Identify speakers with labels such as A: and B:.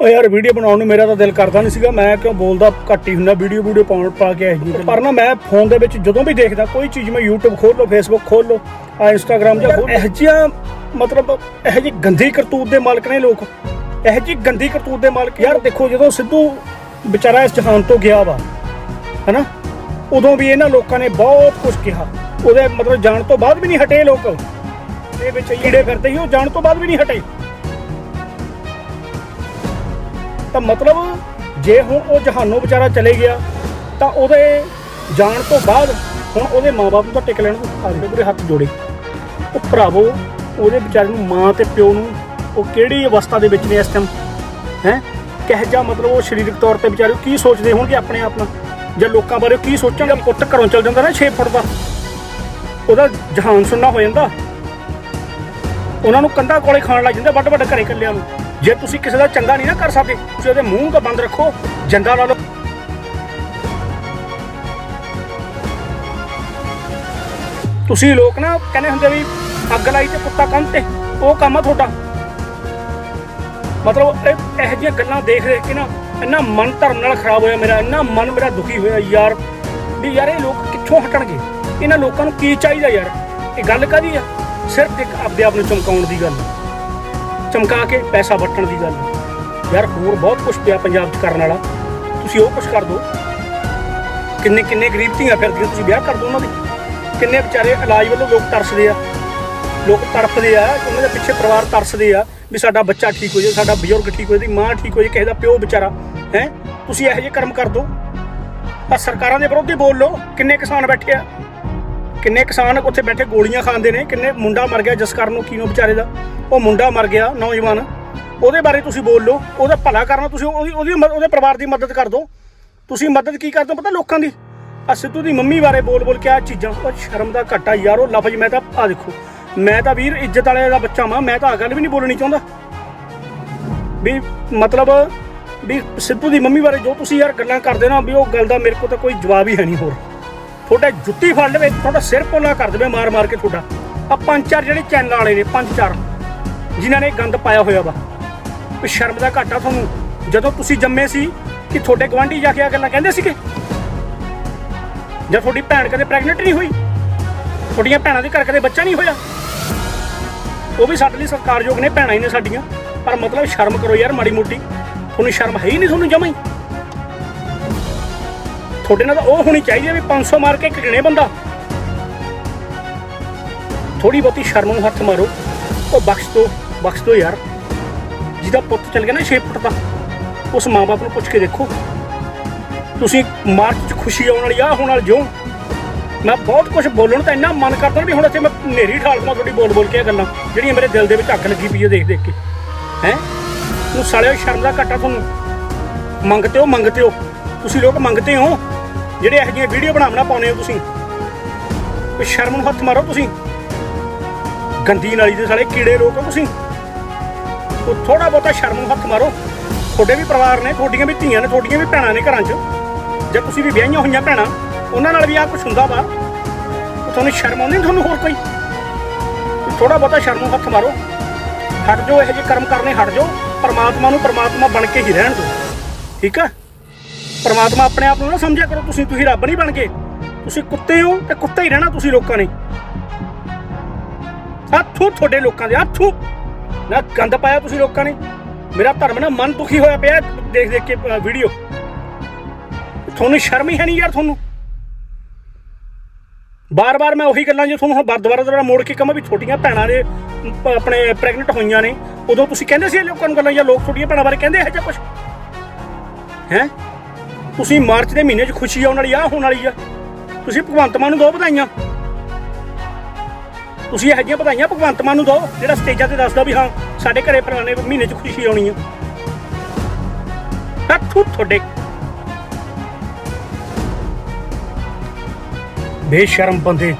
A: ਓ ਯਾਰ ਵੀਡੀਓ ਬਣਾਉਣ ਨੂੰ ਮੇਰਾ ਤਾਂ ਦਿਲ ਕਰਦਾ ਨਹੀਂ ਸੀਗਾ ਮੈਂ ਕਿਉਂ ਬੋਲਦਾ ਘੱਟ ਹੀ ਹੁੰਦਾ ਵੀਡੀਓ ਵੀਡੀਓ ਪਾਉਣ ਪਾ ਕੇ ਆਈ ਪਰ ਨਾ ਮੈਂ ਫੋਨ ਦੇ ਵਿੱਚ ਜਦੋਂ ਵੀ ਦੇਖਦਾ ਕੋਈ ਚੀਜ਼ ਮੈਂ YouTube ਖੋਲ ਲਓ Facebook ਖੋਲ ਲਓ ਆ Instagram ਜਾਂ ਖੋਲ ਇਹ ਜਿਹੀਆਂ ਮਤਲਬ ਇਹ ਜਿਹੀ ਗੰਦੀ ਕਰਤੂਤ ਦੇ ਮਾਲਕ ਨੇ ਲੋਕ। ਇਹ ਜਿਹੀ ਗੰਦੀ ਕਰਤੂਤ ਦੇ ਮਾਲਕ ਯਾਰ ਦੇਖੋ ਜਦੋਂ ਸਿੱਧੂ ਵਿਚਾਰਾ ਇਸ ਜਹਾਨ ਤੋਂ ਗਿਆ ਵਾ ਹਨਾ? ਉਦੋਂ ਵੀ ਇਹਨਾਂ ਲੋਕਾਂ ਨੇ ਬਹੁਤ ਕੁਝ ਕਿਹਾ। ਉਹਦੇ ਮਤਲਬ ਜਾਣ ਤੋਂ ਬਾਅਦ ਵੀ ਨਹੀਂ ਹਟੇ ਲੋਕ। ਇਹ ਵਿੱਚ ਈੜੇ ਫਿਰਦੇ ਸੀ ਉਹ ਜਾਣ ਤੋਂ ਬਾਅਦ ਵੀ ਨਹੀਂ ਹਟੇ। ਤਾਂ ਮਤਲਬ ਜੇ ਹੁਣ ਉਹ ਜਹਾਨੋਂ ਵਿਚਾਰਾ ਚਲੇ ਗਿਆ, ਤਾਂ ਉਹਦੇ ਜਾਣ ਤੋਂ ਬਾਅਦ ਹੁਣ ਉਹਦੇ ਮਾਪੇ ਨੂੰ ਤਾਂ ਟਿਕ ਲੈਣ ਨੂੰ ਆਦੇ ਪੂਰੇ ਹੱਥ ਜੋੜੇ। ਉਹ ਭਰਾਵੋ, ਉਹਦੇ ਵਿਚਾਰੇ ਨੂੰ ਮਾਂ ਤੇ ਪਿਓ ਨੂੰ ਉਹ ਕਿਹੜੀ ਅਵਸਥਾ ਦੇ ਵਿੱਚ ਨੇ ਇਸ ਟਾਈਮ ਹੈ? ਕਹਿ ਜਾ ਮਤਲਬ ਉਹ ਸਰੀਰਕ ਤੌਰ ਤੇ ਵਿਚਾਰੇ ਕੀ ਸੋਚਦੇ ਹੋਣਗੇ ਆਪਣੇ ਆਪ ਨਾਲ? ਜਾਂ ਲੋਕਾਂ ਬਾਰੇ ਕੀ ਸੋਚਣਗੇ? ਪੁੱਤ ਘਰੋਂ ਚਲ ਜਾਂਦਾ ਨਾ 6 ਫੁੱਟ ਦਾ। ਉਹਦਾ ਜਹਾਨ ਸੁਣਨਾ ਹੋ ਜਾਂਦਾ। ਉਹਨਾਂ ਨੂੰ ਕੰਧਾਂ ਕੋਲੇ ਖਾਣ ਲੱਗ ਜਾਂਦੇ ਵੱਡ ਵੱਡ ਘਰੇ ਕੱਲਿਆਂ ਨੂੰ। ਜੇ ਤੁਸੀਂ ਕਿਸੇ ਦਾ ਚੰਗਾ ਨਹੀਂ ਨਾ ਕਰ ਸਕਦੇ ਤੁਸੀਂ ਉਹਦੇ ਮੂੰਹ ਤਾਂ ਬੰਦ ਰੱਖੋ, ਜੰਦਾ ਲਾ ਲਓ। ਤੁਸੀਂ ਲੋਕ ਨਾ ਕਹਿੰਦੇ ਹੁੰਦੇ ਵੀ ਅੱਗ ਲਾਈ ਤੇ ਕੁੱਤਾ ਕੰਨ ਤੇ, ਉਹ ਕੰਮ ਆ ਤੁਹਾਡਾ। ਮਤਲਬ ਇਹ ਇਹੋ ਜਿਹੀਆਂ ਗੱਲਾਂ ਦੇਖ ਦੇਖ ਕੇ ਨਾ ਇੰਨਾ ਮਨ ਧਰਮ ਨਾਲ ਖਰਾਬ ਹੋਇਆ ਮੇਰਾ, ਇੰਨਾ ਮਨ ਮੇਰਾ ਦੁਖੀ ਹੋਇਆ ਯਾਰ, ਵੀ ਯਾਰ ਇਹ ਲੋਕ ਕਿੱਥੋਂ ਹਟਣਗੇ? ਇਹਨਾਂ ਲੋਕਾਂ ਨੂੰ ਕੀ ਚਾਹੀਦਾ ਯਾਰ? ਇਹ ਗੱਲ ਕਾਦੀ ਆ? ਸਿਰਫ ਇੱਕ ਆਪਦੇ ਆਪ ਨੂੰ ਚਮਕਾਉਣ ਦੀ ਗੱਲ। ਚਮਕਾ ਕੇ ਪੈਸਾ ਵੱਟਣ ਦੀ ਗੱਲ। ਯਾਰ ਹੋਰ ਬਹੁਤ ਕੁਝ ਪਿਆ ਪੰਜਾਬ 'ਚ ਕਰਨ ਵਾਲਾ। ਤੁਸੀਂ ਉਹ ਕੁਝ ਕਰ ਦਿਓ ਕਿੰਨੇ ਕਿੰਨੇ ਗਰੀਬ ਧੀਆਂ ਫਿਰਦੀਆਂ, ਤੁਸੀਂ ਵਿਆਹ ਕਰ ਦਿਓ ਉਹਨਾਂ ਦੇ। ਕਿੰਨੇ ਵਿਚਾਰੇ ਇਲਾਜ ਵੱਲੋਂ ਲੋਕ ਤਰਸਦੇ ਆ। ਲੋਕ ਤੜਫਦੇ ਆ, ਉਹਨਾਂ ਦੇ ਪਿੱਛੇ ਪਰਿਵਾਰ ਤਰਸਦੇ ਆ ਵੀ ਸਾਡਾ ਬੱਚਾ ਠੀਕ ਹੋ ਜਾਏ ਸਾਡਾ ਬਜ਼ੁਰਗ ਠੀਕ ਹੋ ਜਾਏ ਮਾਂ ਠੀਕ ਹੋ ਜਾਏ ਕਿਸੇ ਦਾ ਪਿਓ ਵਿਚਾਰਾ, ਹੈ? ਤੁਸੀਂ ਇਹੋ ਜਿਹੇ ਕਰਮ ਕਰ ਦਿਓ ਆ ਸਰਕਾਰਾਂ ਦੇ ਵਿਰੋਧੀ ਬੋਲ ਲਓ, ਕਿੰਨੇ ਕਿਸਾਨ ਬੈਠੇ ਆ। ਕਿੰਨੇ ਕਿਸਾਨ ਉੱਥੇ ਬੈਠੇ ਗੋਲੀਆਂ ਖਾਂਦੇ ਨੇ, ਕਿੰਨੇ ਮੁੰਡਾ ਮਰ ਗਿਆ ਜਿਸ ਜਸਕਰਨ ਨੂੰ ਕੀਨੋ ਵਿਚਾਰੇ ਦਾ। ਉਹ ਮੁੰਡਾ ਮਰ ਗਿਆ, ਨੌਜਵਾਨ। ਉਹਦੇ ਬਾਰੇ ਤੁਸੀਂ ਬੋਲ ਲਓ, ਉਹਦਾ ਭਲਾ ਕਰਨਾ ਤੁਸੀਂ ਉਹਦੀ ਉਹਦੀ ਉਹਦੇ ਪਰਿਵਾਰ ਦੀ ਮਦਦ ਕਰ ਦਿਓ। ਤੁਸੀਂ ਮਦਦ ਕੀ ਕਰਦੇ ਹੋ ਪਤਾ ਲੋਕਾਂ ਦੀ? ਆ ਸਿੱਧੂ ਦੀ ਮੰਮੀ ਬਾਰੇ ਬੋਲ ਬੋਲ ਕੇ ਆ ਚੀਜ਼ਾਂ। ਉਹ ਸ਼ਰਮ ਦਾ ਘਾਟਾ ਯਾਰ, ਉਹ ਲਫ਼ਜ਼ ਮੈਂ ਤਾਂ ਆ ਦੇਖੋ, ਮੈਂ ਤਾਂ ਵੀਰ ਇੱਜ਼ਤ ਵਾਲੇ ਦਾ ਬੱਚਾ ਵਾਂ, ਮੈਂ ਤਾਂ ਆ ਗੱਲ ਵੀ ਨਹੀਂ ਬੋਲਣੀ ਚਾਹੁੰਦਾ। ਵੀ ਮਤਲਬ ਵੀ ਸਿੱਧੂ ਦੀ ਮੰਮੀ ਬਾਰੇ ਜੋ ਤੁਸੀਂ ਯਾਰ ਗੱਲਾਂ ਕਰਦੇ ਨਾ, ਵੀ ਉਹ ਗੱਲ ਦਾ ਮੇਰੇ ਕੋਲ ਤਾਂ ਕੋਈ ਜਵਾਬ ਹੀ ਹੈ ਨਹੀਂ ਹੋਰ। ਤੁਹਾਡੇ ਜੁੱਤੀ ਫੜ ਲਵੇ, ਤੁਹਾਡਾ ਸਿਰ ਪੋਲਾ ਕਰ ਦੇਵੇ, ਮਾਰ ਮਾਰ ਕੇ ਤੁਹਾਡਾ। ਆ ਪੰਜ ਚਾਰ ਜਿਹੜੇ ਚੈਨਲ ਵਾਲੇ ਨੇ, ਪੰਜ ਚਾਰ, ਜਿਨ੍ਹਾਂ ਨੇ ਗੰਦ ਪਾਇਆ ਹੋਇਆ ਵਾ। ਵੀ ਸ਼ਰਮ ਦਾ ਘਾਟਾ ਤੁਹਾਨੂੰ, ਜਦੋਂ ਤੁਸੀਂ ਜੰਮੇ ਸੀ ਕਿ ਤੁਹਾਡੇ ਗਵਾਂਢੀ ਜਾ ਕੇ ਆ ਗੱਲਾਂ ਕਹਿੰਦੇ ਸੀਗੇ? ਜਾਂ ਤੁਹਾਡੀ ਭੈਣ ਕਦੇ ਪ੍ਰੈਗਨੈਂਟ ਨਹੀਂ ਹੋਈ? ਤੁਹਾਡੀਆਂ ਭੈਣਾਂ ਦੇ ਘਰ ਕਦੇ ਬੱਚਾ ਨਹੀਂ ਹੋਇਆ? ਉਹ ਵੀ ਸਾਡੇ ਲਈ ਸਤਿਕਾਰਯੋਗ ਨੇ, ਭੈਣਾਂ ਹੀ ਨੇ ਸਾਡੀਆਂ। ਪਰ ਮਤਲਬ ਸ਼ਰਮ ਕਰੋ ਯਾਰ ਮਾੜੀ ਮੋਟੀ। ਤੁਹਾਨੂੰ ਸ਼ਰਮ ਹੈ ਹੀ ਨਹੀਂ ਤੁਹਾਨੂੰ ਜਮਾਂ ਤੁਹਾਡੇ ਨਾਲ ਤਾਂ ਉਹ ਹੋਣੀ ਚਾਹੀਦੀ ਹੈ ਵੀ 500 ਮਾਰ ਕੇ ਕਿਗਣੇ ਬੰਦਾ। ਥੋੜੀ ਬਹੁਤੀ ਸ਼ਰਮ ਨੂੰ ਹੱਥ ਮਾਰੋ। ਉਹ ਬਖਸ਼ ਦੋ ਬਖਸ਼ ਦੋ ਯਾਰ। ਜਿਹਦਾ ਪੁੱਤ ਚੱਲ ਗਿਆ ਨਾ 6 ਫੁੱਟ ਦਾ, ਉਸ ਮਾਂ-ਬਾਪ ਨੂੰ ਪੁੱਛ ਕੇ ਦੇਖੋ। ਤੁਸੀਂ ਮਾਰਚ 'ਚ ਖੁਸ਼ੀ ਆਉਣ ਵਾਲੀ ਆ ਹੋਣ ਵਾਲੀ ਜਿਉਂ। ਮੈਂ ਬਹੁਤ ਕੁਝ ਬੋਲਣ ਤਾਂ ਇੰਨਾ ਮਨ ਕਰਦਾ ਵੀ ਹੁਣ ਇੱਥੇ ਮੈਂ ਨੇਰੀ ਠਾਲ ਦਵਾਂ ਤੁਹਾਡੀ ਬੋਲ ਬੋਲ ਕੇ ਇਹ ਗੱਲਾਂ, ਜਿਹੜੀਆਂ ਮੇਰੇ ਦਿਲ ਦੇ ਵਿੱਚ ਅੱਗ ਲੱਗੀ ਪਈ ਹੈ ਦੇਖ ਦੇਖ ਕੇ। ਹੈ? ਨੂੰ ਸਾਲਿਓ ਸ਼ਰਮ ਦਾ ਘਾਟਾ ਤੁਹਾਨੂੰ। ਮੰਗਤੇ ਹੋ ਮੰਗਤੇ ਹੋ ਤੁਸੀਂ ਲੋਕ ਮੰਗਤੇ ਹੋ। ਜਿਹੜੇ ਇਹੋ ਜਿਹੀਆਂ ਵੀਡੀਓ ਬਣਾਉਣਾ ਪਾਉਨੇ ਹੋ ਤੁਸੀਂ? ਕੋਈ ਸ਼ਰਮ ਨੂੰ ਹੱਥ ਮਾਰੋ ਤੁਸੀਂ। ਗੰਦੀ ਨਾਲੀ ਦੇ ਸਾਲੇ ਕੀੜੇ ਲੋਕ ਹੋ ਤੁਸੀਂ। ਉਹ ਥੋੜਾ ਬਹੁਤਾ ਸ਼ਰਮ ਨੂੰ ਹੱਥ ਮਾਰੋ। ਤੁਹਾਡੇ ਵੀ ਪਰਿਵਾਰ ਨੇ, ਤੁਹਾਡੀਆਂ ਵੀ ਧੀਆਂ ਨੇ, ਤੁਹਾਡੀਆਂ ਵੀ ਭੈਣਾਂ ਨੇ ਘਰਾਂ 'ਚ। ਜੇ ਤੁਸੀਂ ਵੀ ਵਿਆਹੀਆਂ ਹੋਈਆਂ ਭੈਣਾਂ, ਉਹਨਾਂ ਨਾਲ ਵੀ ਆ ਕੁਝ ਹੁੰਦਾ ਵਾ। ਤੁਹਾਨੂੰ ਸ਼ਰਮ ਆਉਂਦੀ ਨੀ ਤੁਹਾਨੂੰ ਹੋਰ ਕੋਈ? ਥੋੜਾ ਬਹੁਤਾ ਸ਼ਰਮ ਨੂੰ ਹੱਥ ਮਾਰੋ। ਹਟ ਜਾਓ, ਇਹੋ ਜਿਹੇ ਕਰਮ ਕਰਨੇ ਹਟ ਜਾਓ। ਪਰਮਾਤਮਾ ਨੂੰ ਪਰਮਾਤਮਾ ਬਣ ਕੇ ਹੀ ਰਹਿਣ ਦਿਓ। ਠੀਕ ਆ? ਪਰਮਾਤਮਾ ਆਪਣੇ ਆਪ ਨੂੰ ਨਾ ਸਮਝਿਆ ਕਰੋ, ਤੁਸੀਂ ਤੁਸੀਂ ਰੱਬ ਨਹੀਂ ਬਣ ਕੇ। ਤੁਸੀਂ ਕੁੱਤੇ ਹੋ ਤੇ ਕੁੱਤਾ ਹੀ ਰਹਿਣਾ ਤੁਸੀਂ ਲੋਕਾਂ ਨੇ। ਹੱਥੋਂ ਤੁਹਾਡੇ ਲੋਕਾਂ ਦੇ ਹੱਥੋਂ ਨਾ ਗੰਦ ਪਾਇਆ ਤੁਸੀਂ ਲੋਕਾਂ ਨੇ। ਮੇਰਾ ਧਰਮ ਨਾ ਮਨ ਦੁਖੀ ਹੋਇਆ ਪਿਆ, ਦੇਖ ਦੇਖ ਕੇ ਵੀਡੀਓ ਤੁਹਾਨੂੰ ਸ਼ਰਮ ਹੀ ਹੈ ਨਹੀਂ ਯਾਰ ਤੁਹਾਨੂੰ। ਬਾਰ-ਬਾਰ ਮੈਂ ਉਹੀ ਗੱਲਾਂ ਜੇ ਤੁਹਾਨੂੰ ਹੁਣ ਬਾਰ- ਦੁਬਾਰਾ ਦੁਬਾਰਾ ਮੋੜ ਕੇ ਕਹਾਂ ਵੀ ਛੋਟੀਆਂ ਭੈਣਾਂ ਦੇ ਆਪਣੇ ਪ੍ਰੈਗਨੈਂਟ ਹੋਈਆਂ ਨੇ। ਉਦੋਂ ਤੁਸੀਂ ਕਹਿੰਦੇ ਸੀ ਲੋਕਾਂ ਨੂੰ ਗੱਲਾਂ ਜਾਂ ਲੋਕ ਛੋਟੀਆਂ ਭੈਣਾਂ ਬਾਰੇ ਕਹਿੰਦੇ ਇਹ ਜਿਹਾ ਕੁਝ ਹੈ? ਤੁਸੀਂ ਮਾਰਚ ਦੇ ਮਹੀਨੇ 'ਚ ਖੁਸ਼ੀ ਆਉਣ ਵਾਲੀ ਆ ਹੋਣ ਵਾਲੀ ਆ। ਤੁਸੀਂ ਭਗਵੰਤ ਮਾਨ ਨੂੰ ਦੋ ਵਧਾਈਆਂ। ਤੁਸੀਂ ਇਹੋ ਜਿਹੀਆਂ ਵਧਾਈਆਂ ਭਗਵੰਤ ਮਾਨ ਨੂੰ ਦੋ, ਜਿਹੜਾ ਸਟੇਜਾਂ ਤੇ ਦੱਸਦਾ ਵੀ ਹਾਂ, ਸਾਡੇ ਘਰੇ ਪੁਰਾਣੇ ਮਹੀਨੇ 'ਚ ਖੁਸ਼ੀ ਆਉਣੀ ਆ। ਹੱਥੂ ਤੁਹਾਡੇ। ਬੇਸ਼ਰਮ ਬੰਦੇ।